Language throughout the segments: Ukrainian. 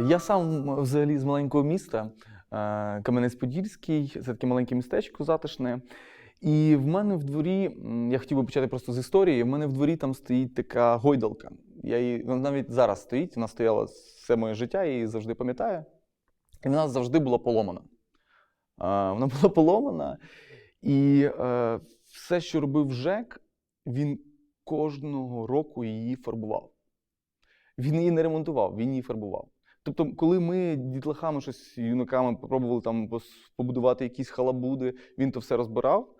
Я сам взагалі з маленького міста, е, Кам'янець-Подільський, це таке маленьке містечко затишне. І в мене в дворі, я хотів би почати просто з історії. В мене в дворі там стоїть така гойдалка. Я її вона навіть зараз стоїть, вона стояла все моє життя, я її завжди пам'ятаю. І вона завжди була поломана. Е, Вона була поломана, і е, все, що робив ЖЕК, він кожного року її фарбував. Він її не ремонтував, він її фарбував. Тобто, коли ми дітлахами щось юнаками попробували там побудувати якісь халабуди, він то все розбирав,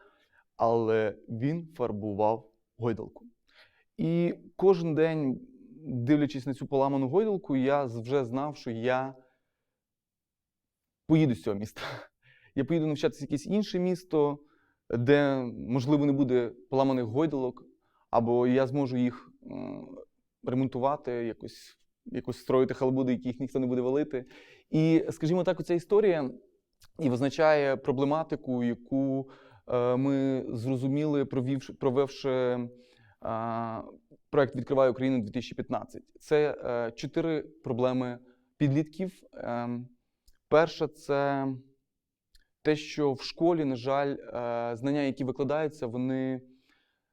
але він фарбував гойдалку. І кожен день, дивлячись на цю поламану гойдалку, я вже знав, що я поїду з цього міста. Я поїду навчатися в якесь інше місто, де, можливо, не буде поламаних гойдалок, або я зможу їх ремонтувати, якось, якось строїти халабуди, яких ніхто не буде валити. І, скажімо так, оця історія і визначає проблематику, яку е, ми зрозуміли, провівши, провевши е, проект Відкриває Україну 2015. Це е, чотири проблеми підлітків. Ем, Перша це те, що в школі, на жаль, е, знання, які викладаються, вони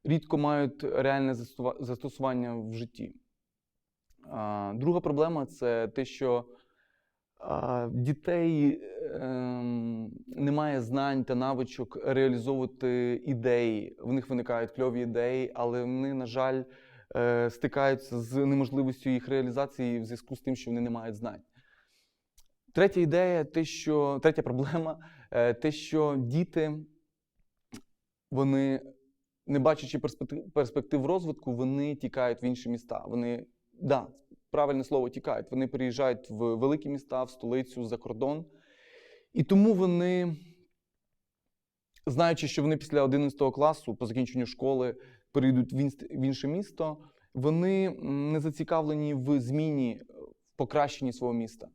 рідко мають реальне застосування в житті. Друга проблема це те, що дітей ем, немає знань та навичок реалізовувати ідеї. В них виникають кльові ідеї, але вони, на жаль, е, стикаються з неможливістю їх реалізації в зв'язку з тим, що вони не мають знань. Третя ідея, те, що третя проблема, е, те, що діти, вони, не бачачи перспектив розвитку, вони тікають в інші міста. Вони, да, правильне слово, тікають. Вони переїжджають в великі міста, в столицю, за кордон. І тому вони, знаючи, що вони після 11 класу, по закінченню школи, перейдуть в інше місто, вони не зацікавлені в зміні, в покращенні свого міста.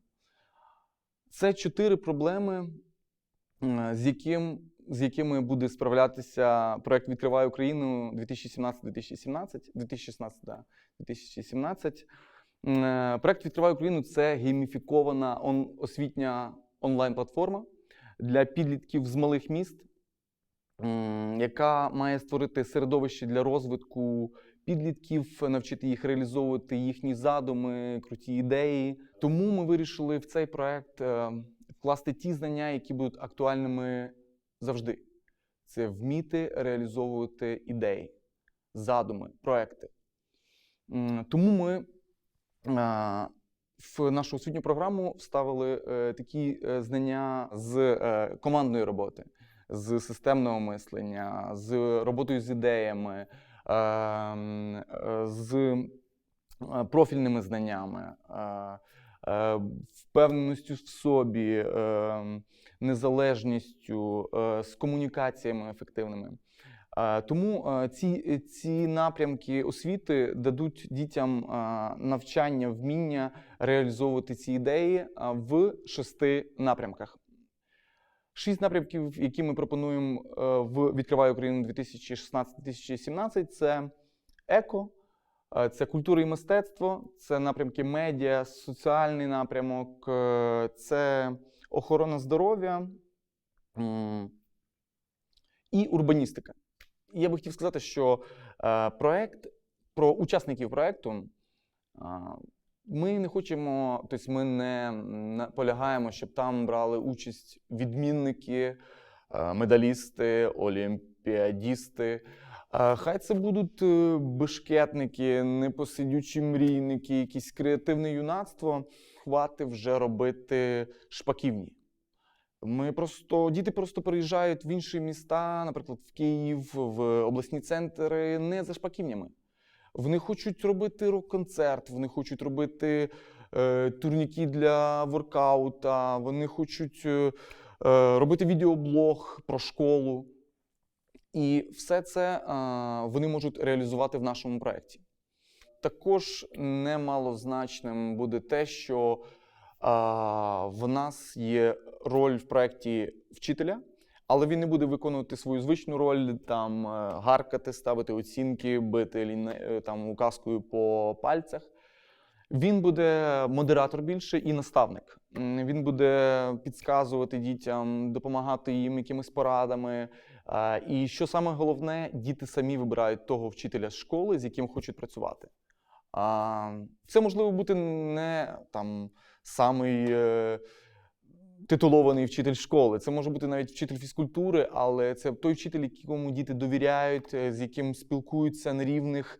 Це чотири проблеми, з, яким, з якими буде справлятися проект Відкриває Україну 2017-2017, 2016, да, 2017. Е, Проект Відкриває Україну це гейміфікована освітня онлайн-платформа для підлітків з малих міст, яка має створити середовище для розвитку підлітків, навчити їх реалізовувати їхні задуми, круті ідеї. Тому ми вирішили в цей проект е, вкласти ті знання, які будуть актуальними завжди. Це вміти реалізовувати ідеї, задуми, проекти. Тому ми е, в нашу освітню програму вставили е, такі е, знання з командної роботи, з системного мислення, з роботою з ідеями, з профільними знаннями, впевненістю в собі, е, незалежністю, е, з комунікаціями ефективними. Е, Тому е, ці, ці напрямки освіти дадуть дітям е, навчання, вміння реалізовувати ці ідеї е, в шести напрямках. Шість напрямків, які ми пропонуємо е, в Відкриває Україну 2016-2017, це еко, е, це культура і мистецтво, це напрямки медіа, соціальний напрямок, е, це охорона здоров'я і урбаністика. Я би хотів сказати, що е, проект про учасників проекту. Ми не хочемо, тобто ми не наполягаємо, щоб там брали участь відмінники, е, медалісти, олімпіадісти. Хай це будуть е, бешкетники, непосидючі мрійники, якесь креативне юнацтво. Хвати вже робити шпаківні. Ми просто діти просто переїжджають в інші міста, наприклад, в Київ, в обласні центри, не за шпаківнями. Вони хочуть робити рок-концерт, вони хочуть робити е, турніки для воркаута, вони хочуть е, е, робити відеоблог про школу. І все це е, вони можуть реалізувати в нашому проєкті. Також немалозначним буде те, що а, в нас є роль в проєкті вчителя, але він не буде виконувати свою звичну роль, там е, гаркати, ставити оцінки, бити е, там указкою по пальцях. Він буде модератор більше і наставник. Він буде підказувати дітям, допомагати їм якимись порадами. І що саме головне, діти самі вибирають того вчителя з школи, з яким хочуть працювати. Це можливо бути не там самий е, титулований вчитель школи. Це може бути навіть вчитель фізкультури, але це той вчитель, якому діти довіряють, е, з яким спілкуються на рівних,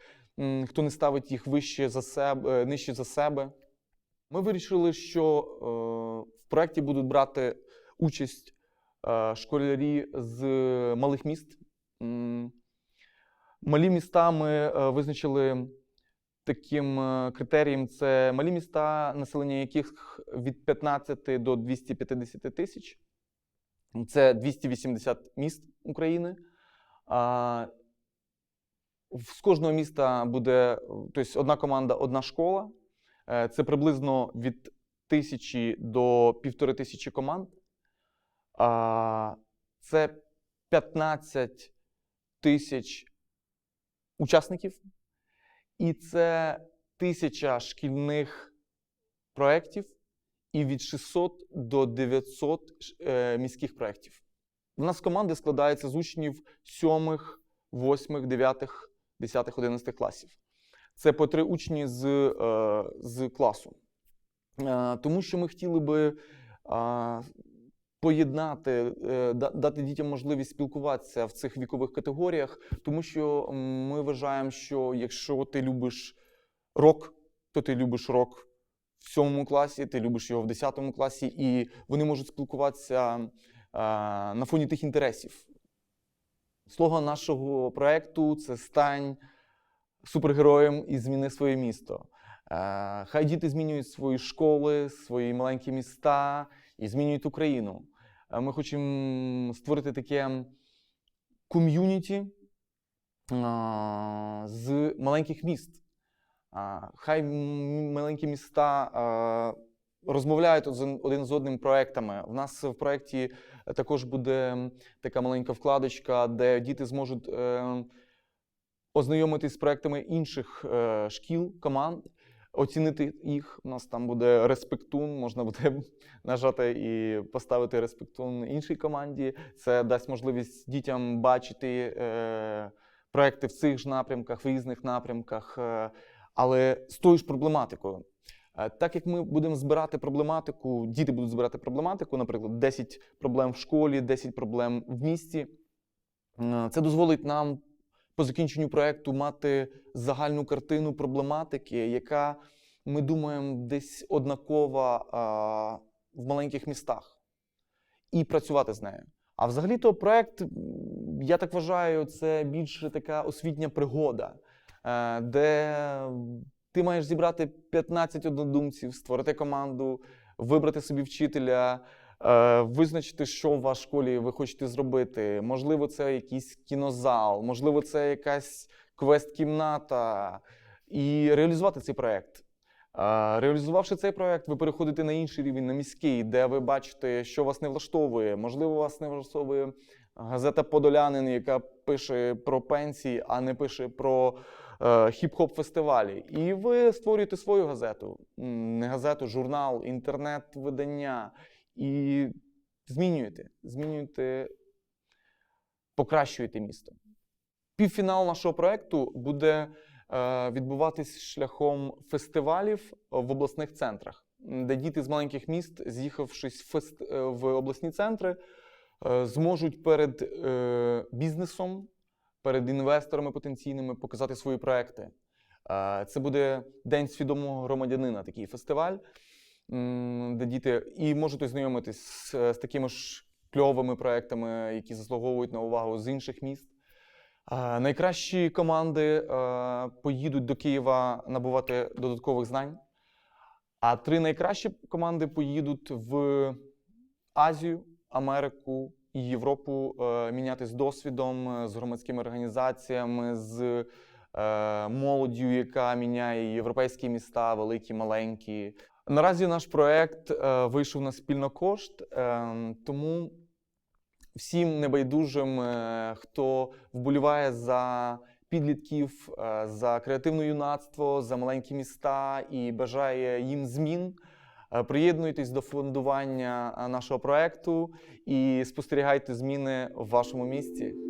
хто не ставить їх вище за себе, нижче за себе. Ми вирішили, що е, в проєкті будуть брати участь школярі з малих міст. Малі міста ми е, визначили таким е, критерієм: це малі міста, населення яких від 15 до 250 тисяч. Це 280 міст України. З кожного міста буде тобто, одна команда, одна школа. Е, Це приблизно від тисячі до півтори тисячі команд. Це 15 тисяч учасників. І це тисяча шкільних проєктів і від 600 до 900 е, міських проєктів. У нас команди складаються з учнів 7, 8, 9, 10, 11 класів. Це по три учні з, е, з класу. Е, Тому що ми хотіли би поєднати, е, дати дітям можливість спілкуватися в цих вікових категоріях, тому що ми вважаємо, що якщо ти любиш рок, то ти любиш рок в сьомому класі, ти любиш його в 10 класі, і вони можуть спілкуватися на фоні тих інтересів. Слоган нашого проекту це стань супергероєм і зміни своє місто. Е, Хай діти змінюють свої школи, свої маленькі міста і змінюють Україну. Е, Ми хочемо створити таке ком'юніті з маленьких міст. Хай маленькі міста розмовляють один- з одним проектами. В нас в проєкті також буде така маленька вкладочка, де діти зможуть е, ознайомитись з проектами інших е, шкіл, команд, оцінити їх. У нас там буде респектун, можна буде нажати і поставити респектун іншій команді. Це дасть можливість дітям бачити е, проекти в цих ж напрямках, в різних напрямках, е, але з тою ж проблематикою. Е, Так як ми будемо збирати проблематику, діти будуть збирати проблематику, наприклад, 10 проблем в школі, 10 проблем в місті. е, Це дозволить нам по закінченню проекту мати загальну картину проблематики, яка, ми думаємо, десь однакова а, в маленьких містах, і працювати з нею. А взагалі-то проект, я так вважаю, це більше така освітня пригода, е, де ти маєш зібрати 15 однодумців, створити команду, вибрати собі вчителя, визначити, що в вашій школі ви хочете зробити. Можливо, це якийсь кінозал, можливо, це якась квест-кімната, і реалізувати цей проект. Е, Реалізувавши цей проект, ви переходите на інший рівень, на міський, де ви бачите, що вас не влаштовує. Можливо, вас не влаштовує газета Подолянин, яка пише про пенсії, а не пише про е, хіп-хоп фестивалі. І ви створюєте свою газету, не газету, журнал, інтернет-видання. І змінюєте, змінюєте, покращуєте місто. Півфінал нашого проекту буде е, відбуватись шляхом фестивалів в обласних центрах, де діти з маленьких міст, з'їхавшись в, е, обласні центри, е, зможуть перед бізнесом, перед інвесторами потенційними показати свої проекти. Це буде День свідомого громадянина, такий фестиваль, де діти і можуть ознайомитись з, з такими ж кльовими проектами, які заслуговують на увагу з інших міст. Е, Найкращі команди е, поїдуть до Києва набувати додаткових знань. А три найкращі команди поїдуть в Азію, Америку і Європу е, мінятись досвідом е, з громадськими організаціями, з е, молоддю, яка міняє європейські міста, великі, маленькі. Наразі наш проект е, вийшов на спільнокошт, е, тому всім небайдужим, е, хто вболіває за підлітків, за креативне юнацтво, за маленькі міста і бажає їм змін. Приєднуйтесь до фондування нашого проекту і спостерігайте зміни в вашому місті.